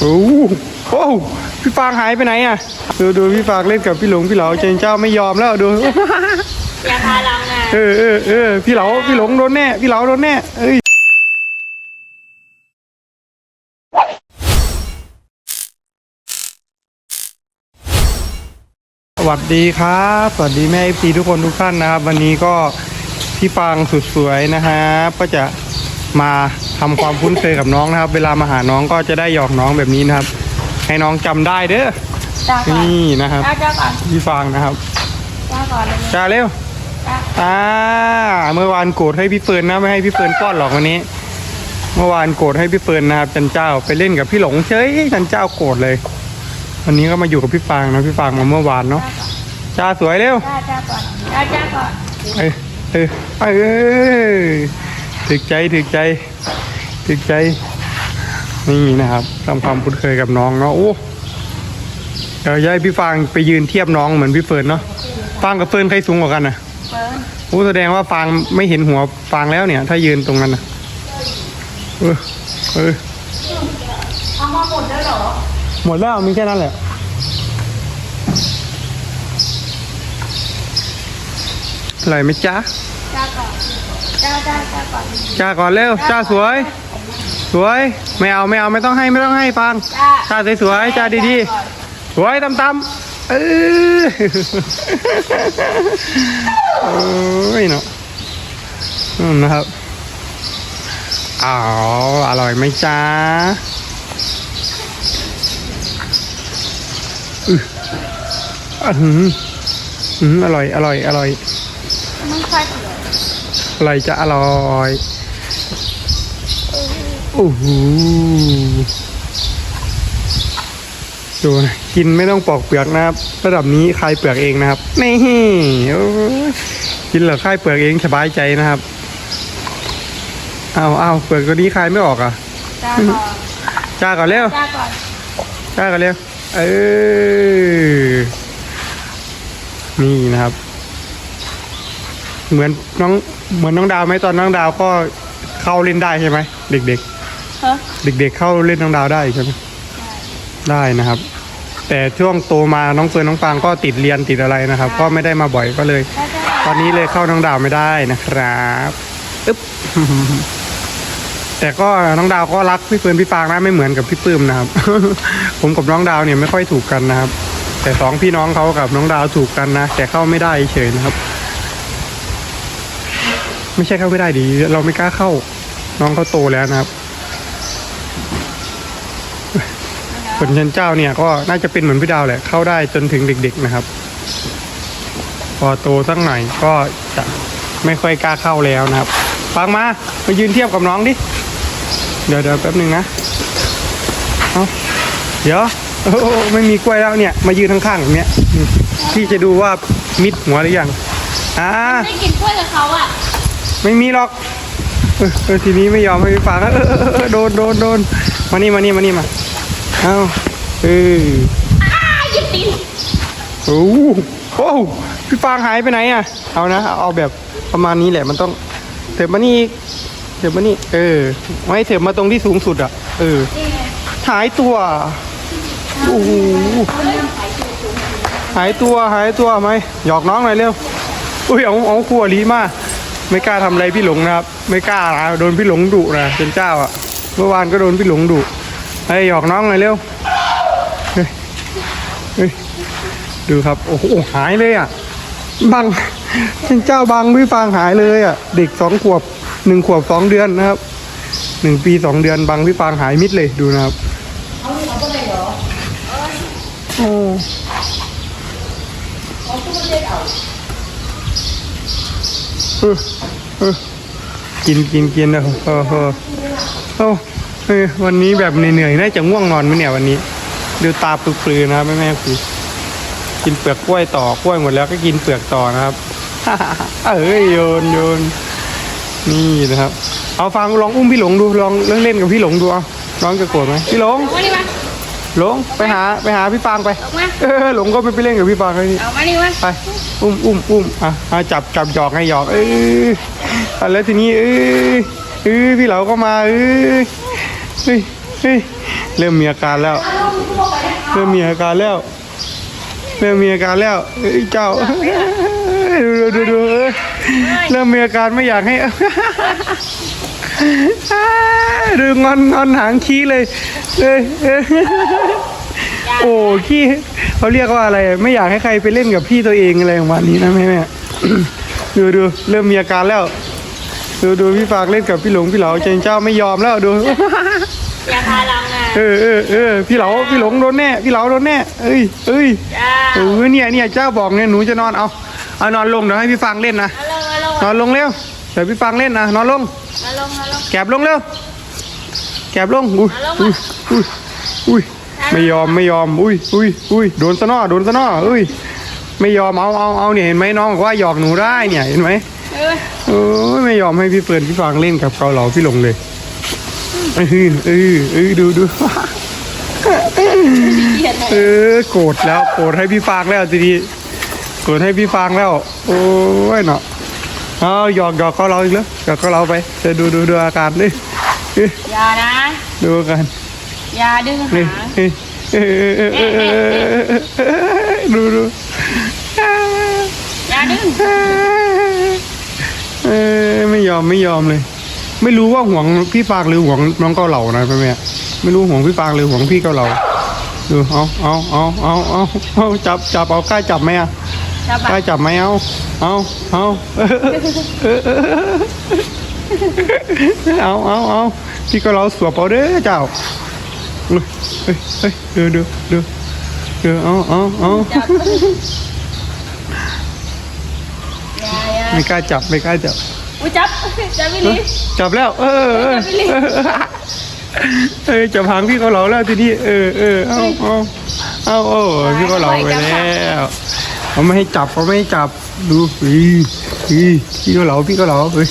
โอ้โหโอ้โหพี่ฟางหายไปไหนอะ ดูดูพี่ฟางเล่นกับพี่หลงพี่เหลาเจนเจ้าไม่ยอมแล้วดูอย่าพาลังนะเออเออเออพี่เหลาพี่หลงโดนแน่พี่เหลาโดนแน่เอ้ยสวัสดีครับ สวัสดีแม่พีทุกคนทุกท่านนะครับ วันนี้ก็พี่ฟางสุดสวยนะฮะก็จะ มาทำความคุ้นเคยกับน้องนะครับ เวลามาหาน้องก็จะได้หยอกน้องแบบนี้นะครับ ให้น้องจำได้เด้อจ้าก่อนนี่นะครับจ้าจ้าก่อนพี่ฟางนะครับจ้าก่อนเลยจ้าเร็วจ้าอ่าเมื่อวานโกรธให้พี่เฟิร์นนะไม่ให้พี่เฟิร์นป้อนหรอกวันนี้ เมื่อวานโกรธให้พี่เฟิร์นนะครับจันเจ้าไปเล่นกับพี่หลงเฉยจันเจ้าโกรธเลย วันนี้ก็มาอยู่กับพี่ฟางนะพี่ฟางมาเมื่อวานเนาะจ้าสวยเร็วจ้าจ้าก่อนจ้าจ้าก่อนเออเออเออ ถึกใจถึกใจถึกใจ นี่นะครับทำความคุ้นเคยกับน้องเนาะโอ้เดี๋ยวจะให้พี่ฟางไปยืนเทียบน้องเหมือนพี่เฟิร์นเนาะฟางกับเฟิร์นใครสูงกว่ากันนะเฟิร์นโอ้แสดงว่าฟางไม่เห็นหัวฟางแล้วเนี่ย ถ้ายืนตรงนั้นนะเออเออเอามาหมดแล้วเหรอ หมดแล้วมีแค่นั้นแหละอร่อยไหมจ๊ะจ้าก่อน จ้าจ้าจ้าก่อนจ้าก่อนเร็วจ้าสวย สวยไม่เอาไม่เอาไม่ต้องให้ไม่ต้องให้ฟางจ้าจ้าสวยๆจ้าดีๆสวยตำๆเออโอ้ยเนาะอืมนะครับอ้าวอร่อยไหมจ้าอืออื้อหืออืมอร่อยอร่อยอร่อยไม่ค่อย เผื่ออร่อยจะอร่อยโอ้โหดูนะกินไม่ต้องปอกเปลือกนะครับ ระดับนี้คลายเปลือกเองนะครับนี่โอ้ยกินเหลือคลายเปลือกเองสบายใจนะครับเอาเอาเปลือกตัวนี้คลายไม่ออกอะจ้าก่อนจ้าก่อนเร็วจ้าก่อนจ้าก่อนเร็วเออนี่นะครับ เหมือนน้อง เหมือนน้องดาวไหมตอนน้องดาวก็เข้าเล่นได้ใช่ไหมเด็กเฮ้ยๆเด็ก ๆ เข้าเล่นน้องดาวได้ใช่ไหมได้นะครับ แต่ช่วงโตมาน้องเฟิร์นน้องฟางก็ติดเรียนติดอะไรนะครับ ก็ไม่ได้มาบ่อยก็เลยจ้าจ้าตอนนี้เลยเข้าน้องดาวไม่ได้นะครับอึ๊บ แต่ก็น้องดาวก็รักพี่เฟิร์นพี่ฟางนะไม่เหมือนกับพี่ปื้มนะครับ ผมกับน้องดาวเนี่ยไม่ค่อยถูกกันนะครับ แต่สองพี่น้องเขากับน้องดาวถูกกันนะแต่เข้าไม่ได้เฉยนะครับ ไม่ใช่เข้าไม่ได้ดี เราไม่กล้าเข้า น้องเขาโตแล้วนะครับผลชันเจ้าเนี่ยก็น่าจะเป็นเหมือนพี่ดาวแหละเข้าได้จนถึงเด็ก ๆนะครับ พอโตสักหน่อยก็จะไม่ค่อยกล้าเข้าแล้วนะครับฟังมามายืนเทียบกับน้องดิเดี๋ยวเดี๋ยวแป๊บหนึ่งนะเอาเดี๋ยวโอ้ไม่มีกล้วยแล้วเนี่ย มายืนข้างๆแบบเนี้ยพี่จะดูว่ามิดหัวหรือยังอ่าได้กินกล้วยกับเขาอะ ไม่มีหรอกเออเออทีนี้ไม่ยอมให้พี่ฟังเออเออเออเออโดนโดนโดนมานี่มานี่มานี่มาเอาเอออ้าหยิบตีนโอ้โหโอ้โหพี่ฟางหายไปไหนอะ เอานะ เอาแบบประมาณนี้แหละมันต้องเถิบมานี่อีกเถิบมานี่ เออ ไม่เถิบมาตรงที่สูงสุดอะ เออนี่ไงหายตัวโอ้โหหายตัวหายตัวไหมหยอกน้องหน่อยเร็วอุ้ยเอาเอาครัวลีมา ไม่กล้าทำอะไรพี่หลงนะครับ ไม่กล้านะโดนพี่หลงดุนะเป็นเจ้าอะ เมื่อวานก็โดนพี่หลงดุเฮ้ยหยอกน้องหน่อยเร็วเฮ้ยเฮ้ยดูครับโอ้โหหายเลยอะบังเป็นเจ้าบังพี่ฟางหายเลยอะ เด็กสองขวบหนึ่งขวบสองเดือนนะครับหนึ่งปีสองเดือนบังพี่ฟางหายมิดเลยดูนะครับโอ้เออเออ กินกินกินนะเออเออเอ้าเฮ้วันนี้แบบเหนื่อยๆน่าจะง่วงนอนไหมเนี่ยวันนี้ดูตาปลือๆนะแม่แม่คือกินเปลือกกล้วยต่อกล้วยหมดแล้วก็กินเปลือกต่อนะครับเอ้ยโยนโยนนี่นะครับ เอาฟังลองอุ้มพี่หลงดูลองเล่นเล่นกับพี่หลงดูเอาน้องจะโกรธไหมพี่หลงมา หลงไปหาไปหาพี่ฟางไปเอามา เออหลงก็ไปไปเล่นกับพี่ฟางเลยนี่ เอามานี่มาไปอุ้มอุ้มอุ้มอะอะจับจับหยอกให้หยอกเอออะแล้วทีนี้เออเออพี่เหลาก็มาเออเฮ้ยเฮ้ยเริ่มมีอาการแล้ว เริ่มมีอาการแล้ว เริ่มมีอาการแล้วเอ้ยเจ้าดูดูดูดูเอ้ยเริ่มมีอาการไม่อยากให้ ดูงอนงอนหางขี้เลยเอ้ยเอ้ยโอ้ขี้เขาเรียกว่าอะไร ไม่อยากให้ใครไปเล่นกับพี่ตัวเองอะไรประมาณนี้นะแม่แม่ดูดูเริ่มมีอาการแล้ว ดูดูพี่ฝากเล่นกับพี่หลงพี่เหลาเจนเจ้าไม่ยอมแล้วดูอย่าพาลังอะเออเออเออพี่เหลาพี่หลงโดนแน่พี่เหลาโดนแน่เอ้ยเอ้ยเออเนี่ยเนี่ยเจ้าบอกเนี่ยหนูจะนอนเอาเอานอนลงเดี๋ยวให้พี่ฟังเล่นนะนอนลงเร็ว เดี๋ยวพี่ฟังเล่นนะนอนลงเอาลงเอาลง แกบลงเร็ว แกบลง อุ้ยเอาลงอุ้ยมา อุ้ยอุ้ยไม่ยอมไม่ยอม อุ้ยอุ้ยอุ้ยโดนซะหนอโดนซะหนอเอ้ย ไม่ยอมเอาเอาเอาเนี่ยเห็นไหมน้องบอกว่าหยอกหนูได้เนี่ยเห็นไหมเออโอ้ยไม่ยอมให้พี่เฟิร์นพี่ฟังเล่นกับเกาเหลาพี่หลงเลยเออเออเออดูดู เกียดหน่อยเออโกรธแล้วโกรธให้พี่ฟางแล้วทีนี้โกรธให้พี่ฟางแล้ว โอ้ยเนาะ เอาหยอกหยอกเขาเราอีกแล้วหยอกเขาเราไปจะดูดูดูอาการดิเอ้ยอย่านะ ดูอาการอย่าดึงนี่หางเอ้ยเอ้ยเอ้ยเอ้ยเอ้ยเอ้ยเอ้ยดูดูอย่าดึงเอ้ยไม่ยอมไม่ยอมเลย ไม่รู้ว่าห่วงพี่ฟางหรือห่วงน้องเกาเหลานะพ่อแม่ไม่รู้ห่วงพี่ฟางหรือห่วงพี่เกาเหลาดูเอาเอาเอาเอาเอาเอาจับจับเอากล้าจับไหมอะ จับกล้าอะจับไหมเอาเอาเอาเอาเอาเอาพี่ก็เราสวบเอาเด้อเจ้าเฮ้ยเฮ้ยเฮ้ยเดูดูดูดูเอาเอาเอาจับอย่าอย่าไม่กล้าจับไม่กล้าจับอุ้ยจับจับไม่ดีจับแล้ว เออเออจับไม่ดีเออจับหางพี่เขาเหลาแล้วทีนี้เออเออเอาเอาเอาโอ้พี่เขาเหลาไปแล้ว เขาไม่ให้จับเขาไม่ให้จับดูอีอีพี่เขาเหลาพี่เขาเหลาเฮ้ย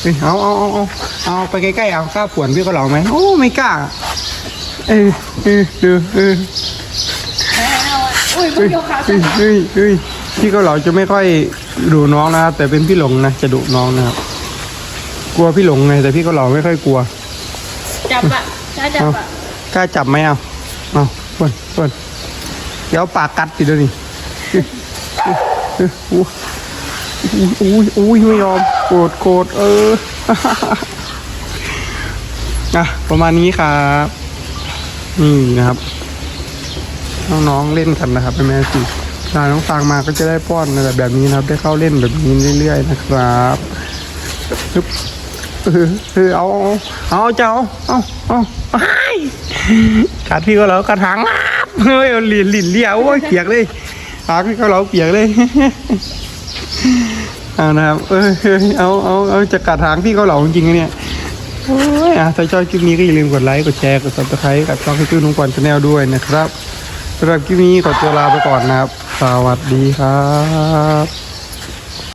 เฮ้ยเอาเอาเอาเอาเอาไปใกล้ๆเอากล้าผวนพี่เขาเหลาไหมโอ้ไม่กล้าเออเออดูเออเอาอะอุ้ยมึเฮ้งยยกขาเฮ้ยเฮ้ยเฮ้ยพี่เขาเหลาจะไม่ค่อยดุน้องนะครับแต่เป็นพี่หลงนะจะดุน้องนะครับกลัวพี่หลงไงแต่พี่เขาเหลาไม่ค่อยกลัวจับอะถ้าจับอะกล้าจับไหมเอาเอาเปิดเปิดเดี๋ยวปากกัดติดเลยนี่เออเอออู้อุ้ยอุ้ยไม่ยอมโกรธโกรธเอออะประมาณนี้ครับนี่นะครับน้องๆเล่นกันนะครับเป็นแม่สิถ้าน้องฟังมาก็จะได้ป้อนอะไรแบบนี้นะครับ ได้เข้าเล่นแบบนี้เรื่อยๆนะครับฮึบเออเออเอาเอาเจ้าเอาเอาไอ้กัดพี่ก็เหลากระถางเฮ้ยหลินหลินเลี้ยวโอ้ยเปียกเลย ปากพี่ก็เหลาเปียกเลยเอานะครับเออเอาเอาเอาจะกัดหางพี่เขาเหล่าจริงๆเนี่ยโอ้ยอะถ้าชอบคลิปนี้ก็อย่าลืมกดไลค์กดแชร์กดซับสไครต์กับช่องพี่จูนุ่งกวนชาแนลด้วยนะครับสำหรับคลิปนี้ขอตัวลาไปก่อนนะครับ สวัสดีครับ